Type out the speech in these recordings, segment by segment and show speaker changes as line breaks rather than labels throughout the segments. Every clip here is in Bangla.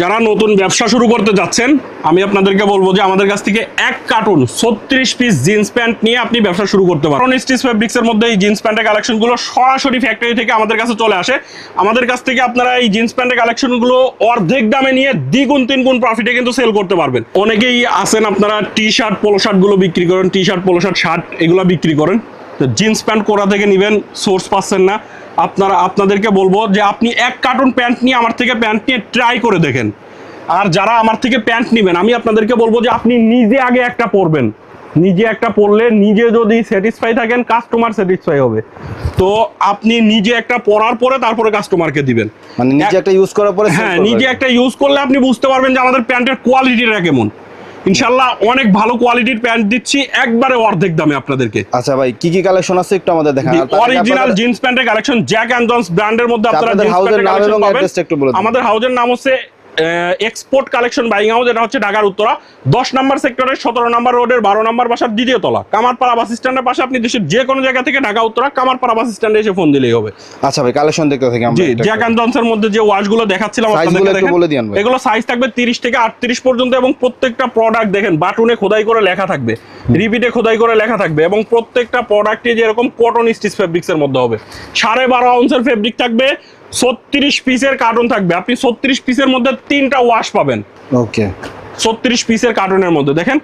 যারা নতুন ব্যবসা শুরু করতে যাচ্ছেন, আমি আপনাদেরকে বলব যে আমাদের কাছ থেকে এক কার্টুন ছত্রিশ পিস জিন্স প্যান্ট নিয়ে আপনি ব্যবসা শুরু করতে পারেন। স্টিচ ফেব্রিক্সের মধ্যে এই জিন্স প্যান্টের কালেকশনগুলো সরাসরি ফ্যাক্টরি থেকে আমাদের কাছে চলে আসে। আমাদের কাছ থেকে আপনারা এই জিন্স প্যান্টের কালেকশনগুলো অর্ধেক দামে নিয়ে দ্বিগুণ, তিনগুণ প্রফিটে কিন্তু সেল করতে পারবেন। অনেকেই আছেন আপনারা টি শার্ট পোলো শার্টগুলো বিক্রি করেন T shirt polo shirt shirt এগুলো বিক্রি করেন। তো জিন্স প্যান্ট কোরা থেকে নেবেন সোর্স পাচ্ছেন না। আপনারা আপনাদেরকে বলব যে আপনি এক কার্টুন প্যান্ট নিয়ে আমার থেকে প্যান্ট নিয়ে ট্রাই করে দেখেন। আর যারা আমার থেকে প্যান্ট নেবেন আমি আপনাদেরকে বলব যে আপনি নিজে আগে একটা পরবেন। নিজে একটা পরলে নিজে যদি স্যাটিসফাই থাকেন কাস্টমার স্যাটিসফাই হবে। তো আপনি নিজে একটা পরার পরে তারপরে কাস্টমারকে দিবেন।
মানে নিজে একটা ইউজ করার পরে
হ্যাঁ নিজে একটা ইউজ করলে আপনি বুঝতে পারবেন যে আমাদের প্যান্টের কোয়ালিটিটা কেমন। ইনশাল্লাহ অনেক ভালো কোয়ালিটির প্যান্ট দিচ্ছি একবারে অর্ধেক দামে আপনাদেরকে।
আচ্ছা ভাই কি কি কালেকশন আছে একটু আমাদের দেখান?
অরিজিনাল জিন্স প্যান্টের কালেকশন জ্যাক অ্যান্ড জন্স ব্র্যান্ডের মধ্যে আপনারা জিন্স প্যান্টের কালেকশন পাবেন। আমাদের হাউজের নাম হচ্ছে এক্সপোর্ট কালেকশন বাইং হাউস এটা হচ্ছে ঢাকার উত্তরা। দশ নম্বর সেক্টরের সতেরো নম্বর রোডের বারো নম্বর বাসার দ্বিতীয় তলা। কামারপাড়া বাস স্ট্যান্ডের পাশে আপনি দেশের যে কোনো জায়গা থেকে ঢাকা উত্তরা কামারপাড়া বাস স্ট্যান্ডে এসে ফোন দিলেই হবে।
আচ্ছা ভাই কালেকশন দেখতে থাকি আমরা
জি
একটা
জ্যাক
একটা।
অ্যান্ড জনসের মধ্যে যে ওয়াশগুলো দেখাচ্ছিলাম আপনাদেরকে
বলে
এগুলো সাইজ থাকবে তিরিশ থেকে আটত্রিশ পর্যন্ত এবং প্রত্যেকটা প্রোডাক্ট দেখেন বাটুনে খোদাই করে লেখা থাকবে। রিপিটে খোদাই করে লেখা থাকবে এবং প্রত্যেকটা প্রোডাক্টে যেরকম কটন স্টিচ ফেব্রিক্স এর মধ্যে হবে। সাড়ে বারো আউন্সের ফেব্রিক থাকবে ছত্রিশ পিসের কার্টুন থাকবে। আপনি ছত্রিশ পিসের মধ্যে তিনটা ওয়াশ পাবেন।
ওকে
ছত্রিশ পিসের কার্টুনের মধ্যে। দেখেন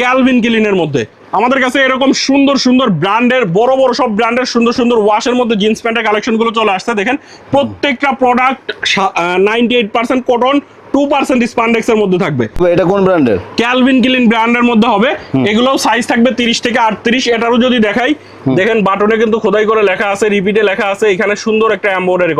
ক্যালভিন কিলিনের মধ্যে। আমাদের কাছে এরকম সুন্দর সুন্দর ব্র্যান্ডের বড় বড় সব ব্র্যান্ডের সুন্দর সুন্দর ওয়াশের মধ্যে জিন্স প্যান্টের কালেকশনগুলো চলে আসছে। দেখেন প্রত্যেকটা product ninety eight percent cotton two percent স্পান্ডেক্সের মধ্যে থাকবে।
এটা কোন ব্র্যান্ডের?
ক্যালভিন কিলিন ব্র্যান্ডের মধ্যে হবে। এগুলো সাইজ থাকবে তিরিশ থেকে আটত্রিশ। এটারও যদি দেখাই দেখেন বাটনে কিন্তু খোদাই করে লেখা আছে রিপিটে লেখা আছে এখানে সুন্দর একটা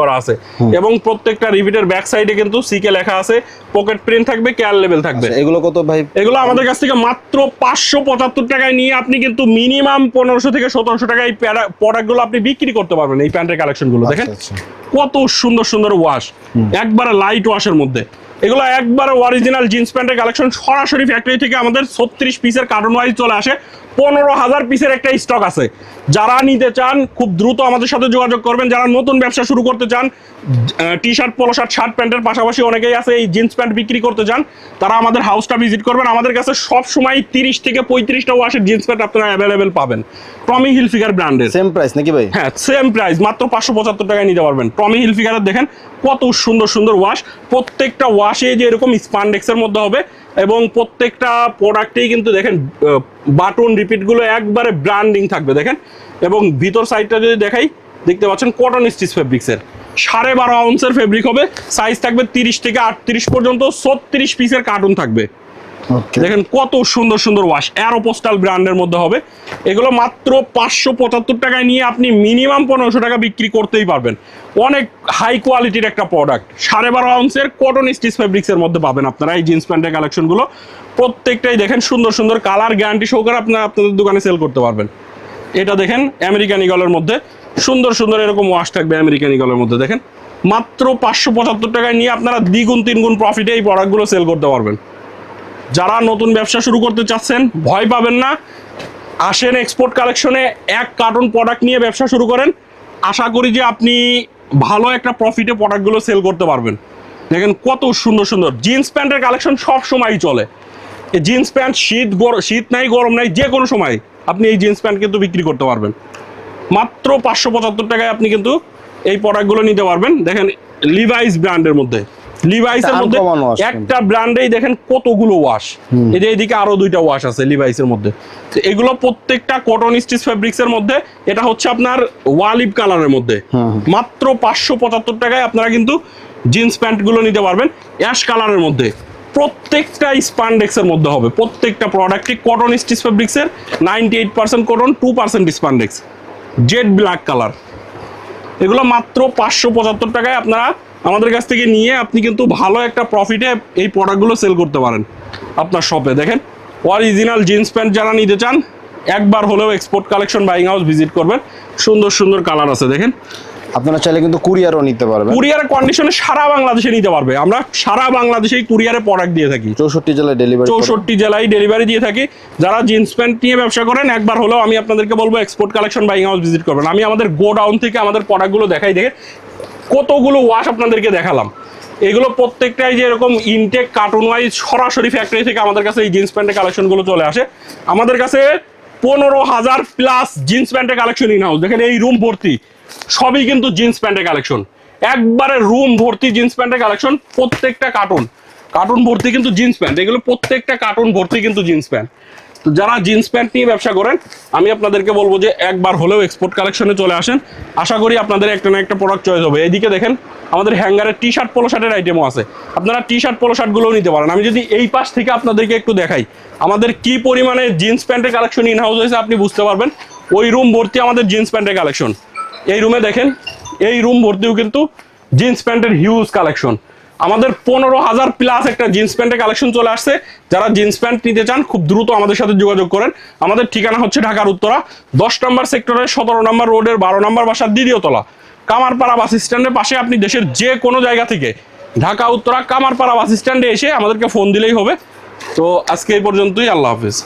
করা আছে। এবং প্রত্যেকটা রিপিটের ব্যাক সাইডে কিন্তু সিকে লেখা আছে পকেট প্রিন্ট থাকবে কেয়ার লেভেল থাকবে।
এগুলো কত ভাই?
এগুলো আমাদের কাছ থেকে মাত্র পাঁচশো পঁচাত্তর টাকায় নিয়ে আপনি কিন্তু মিনিমাম পনেরোশো থেকে সতেরোশো টাকায় প্রোডাক্টগুলো আপনি বিক্রি করতে পারবেন এই প্যান্টের কালেকশনগুলো দেখেন?
আচ্ছা,
কত সুন্দর সুন্দর ওয়াশ একবারে লাইট ওয়াশের মধ্যে। এগুলো একবার অরিজিনাল জিন্স প্যান্টের কালেকশন সরাসরি ফ্যাক্টরি থেকে আমাদের ছত্রিশ পিসের কার্টন ওয়াইজ চলে আসে। পনেরো হাজার পিসের একটা স্টক আছে। যারা নিতে চান খুব দ্রুত আমাদের সাথে যোগাযোগ করবেন। যারা নতুন ব্যবসা শুরু করতে চান T shirt polo shirt shirt প্যান্টের পাশাপাশি অনেকেই আছে এই জিন্স প্যান্ট বিক্রি করতে চান তারা আমাদের হাউসটা ভিজিট করবেন। আমাদের কাছে সব সময় তিরিশ থেকে পঁয়ত্রিশটা ওয়াশের জিন্স প্যান্ট আপনারা অ্যাভেলেবেল পাবেন। টমি হিল হিলফিগার ব্র্যান্ডের
সেম প্রাইস নাকি ভাই?
হ্যাঁ সেম প্রাইস মাত্র পাঁচশো পঁচাত্তর টাকায় নিতে পারবেন। টমি হিল হিলফিগারের দেখেন কত সুন্দর সুন্দর ওয়াশ প্রত্যেকটা ওয়াশে যে এরকম স্পান্ডেক্সের মধ্যে হবে এবং প্রত্যেকটা প্রোডাক্টেই কিন্তু দেখেন বাটন রিপিটগুলো একবারে ব্র্যান্ডিং থাকবে, দেখেন। এবং ভিতর সাইডটা যদি দেখাই, দেখতে পাচ্ছেন কটন স্টিচ ফেব্রিক্সের সাড়ে বারো আউন্সের ফেব্রিক হবে সাইজ থাকবে তিরিশ থেকে আটত্রিশ পর্যন্ত, ছত্রিশ পিসের কার্টুন থাকবে। দেখেন কত সুন্দর সুন্দর ওয়াশ অ্যারোপোস্টাল ব্র্যান্ডের মধ্যে হবে। এগুলো মাত্র পাঁচশো পঁচাত্তর টাকায় নিয়ে আপনি মিনিমাম পনেরোশো টাকা বিক্রি করতেই পারবেন। অনেক হাই কোয়ালিটির একটা প্রোডাক্ট সাড়ে বারো আউন্সের কটন স্টিচ ফেব্রিক্সের মধ্যে পাবেন আপনারা এই জিন্স প্যান্টের কালেকশনগুলো প্রত্যেকটাই দেখেন সুন্দর সুন্দর কালার গ্যারান্টি সহকারে আপনারা আপনাদের দোকানে সেল করতে পারবেন। এটা দেখেন আমেরিকান ইগলের মধ্যে। সুন্দর সুন্দর এরকম ওয়াশ থাকবে আমেরিকান ইগলের মধ্যে, দেখেন। মাত্র পাঁচশো পঁচাত্তর টাকায় নিয়ে আপনারা দ্বিগুণ তিনগুণ প্রফিটে এই প্রোডাক্টগুলো সেল করতে পারবেন। যারা নতুন ব্যবসা শুরু করতে চাচ্ছেন, ভয় পাবেন না। আসেন এক্সপোর্ট কালেকশনে এক কার্টন প্রোডাক্ট নিয়ে ব্যবসা শুরু করেন। আশা করি যে আপনি ভালো একটা প্রফিটে প্রোডাক্টগুলো সেল করতে পারবেন। দেখেন কত সুন্দর সুন্দর। জিন্স প্যান্টের কালেকশন সব সময়ই চলে। এই জিন্স প্যান্ট শীত গর- শীত নাই, গরম নাই, যে কোনো সময় আপনি এই জিন্স প্যান্ট কিন্তু বিক্রি করতে পারবেন। মাত্র পাঁচশো পঁচাত্তর টাকায় আপনি কিন্তু এই প্রোডাক্টগুলো নিতে পারবেন। দেখেন লিভাইস ব্র্যান্ডের মধ্যে। লিভাইসের মধ্যে একটা ব্র্যান্ডেই দেখেন কতগুলো ওয়াশ এই যে এদিকে আরও দুইটা ওয়াশ আছে লিভাইসের মধ্যে। এগুলো প্রত্যেকটা কটন স্টিচ ফেব্রিক্স এর মধ্যে এটা হচ্ছে আপনার ওয়ালিভ কালারের মধ্যে। মাত্র পাঁচশো পঁচাত্তর টাকায় আপনারা কিন্তু জিন্স প্যান্টগুলো নিতে পারবেন অ্যাশ কালারের মধ্যে। প্রত্যেকটা স্পান্ডেক্সের মধ্যে হবে। প্রত্যেকটা প্রোডাক্টই কটন স্টিচ ফেব্রিক্সের ninety eight percent cotton two percent spandex jet black colour এগুলো মাত্র পাঁচশো পঁচাত্তর টাকায় আপনারা আমাদের কাছ থেকে নিয়ে আপনি কিন্তু ভালো একটা প্রফিটে এই প্রোডাক্টগুলো সেল করতে পারেন আপনার শপে দেখেন অরিজিনাল জিন্স প্যান্ট যারা নিতে চান একবার হলেও export collection buying house visit করবেন। সুন্দর সুন্দর কালার আছে দেখেন।
আপনারা চাইলে কিন্তু কুরিয়ারও নিতে পারবেন।
কুরিয়ারের কন্ডিশনে সারা বাংলাদেশে নিতে পারবে। আমরা সারা বাংলাদেশেই কুরিয়ারে প্রোডাক্ট দিয়ে থাকি।
চৌষট্টি জেলায় ডেলিভারি
চৌষট্টি জেলায় ডেলিভারি দিয়ে থাকি। যারা জিন্স প্যান্ট নিয়ে ব্যবসা করেন একবার হলেও আমি আপনাদেরকে বলব export collection buying house visit করবেন। আমি আমাদের গোডাউন থেকে আমাদের প্রোডাক্টগুলো দেখাই। দেখে কতগুলো ওয়াশ আপনাদেরকে দেখালাম। এগুলো প্রত্যেকটাই যে এরকম ইনটেক কার্টুন ওয়াইজ সরাসরি ফ্যাক্টরি থেকে আমাদের কাছে এই জিন্স প্যান্টের কালেকশনগুলো চলে আসে। আমাদের কাছে পনেরো হাজার প্লাস জিন্স প্যান্টের কালেকশন ইন হাউস দেখেন এই রুম ভর্তি। সবই কিন্তু জিন্স প্যান্টের কালেকশন একবারে রুম ভর্তি জিন্স প্যান্টের কালেকশন প্রত্যেকটা কার্টুন কার্টুন ভর্তি কিন্তু জিন্স প্যান্ট এগুলো প্রত্যেকটা কার্টুন ভর্তি কিন্তু জিন্স প্যান্ট তো যারা জিন্স প্যান্ট নিয়ে ব্যবসা করেন, আমি আপনাদেরকে বলব যে একবার হলেও এক্সপোর্ট কালেকশনে চলে আসেন। আশা করি আপনাদের একটা না একটা প্রোডাক্ট চয়েস হবে। এইদিকে দেখেন, আমাদের হ্যাঙ্গারের টি শার্ট পোলো শার্টের আইটেমও আছে। আপনারা টি শার্ট পোলো শার্টগুলোও নিতে পারেন। আমি যদি এই পাশ থেকে আপনাদেরকে একটু দেখাই, আমাদের কি পরিমাণে জিন্স প্যান্টের কালেকশন ইন হাউস হয়েছে আপনি বুঝতে পারবেন। ওই রুম ভর্তি আমাদের জিন্স প্যান্টের কালেকশন এই রুমে দেখেন, এই রুম ভর্তিও কিন্তু জিন্স প্যান্টের হিউজ কালেকশন আমাদের পনেরো হাজার প্লাস একটা জিন্স প্যান্টের কালেকশন চলে আসছে। যারা জিন্স প্যান্ট নিতে চান, খুব দ্রুত আমাদের সাথে যোগাযোগ করেন। আমাদের ঠিকানা হচ্ছে ঢাকার উত্তরা। দশ নম্বর সেক্টরের সতেরো নম্বর রোডের বারো নম্বর বাসার দ্বিতীয় তলা কামারপাড়া বাস স্ট্যান্ডের পাশে আপনি দেশের যে কোনো জায়গা থেকে ঢাকা, উত্তরা, কামারপাড়া বাস স্ট্যান্ডে এসে আমাদেরকে ফোন দিলেই হবে। তো আজকে এই পর্যন্তই, আল্লাহ হাফিজ।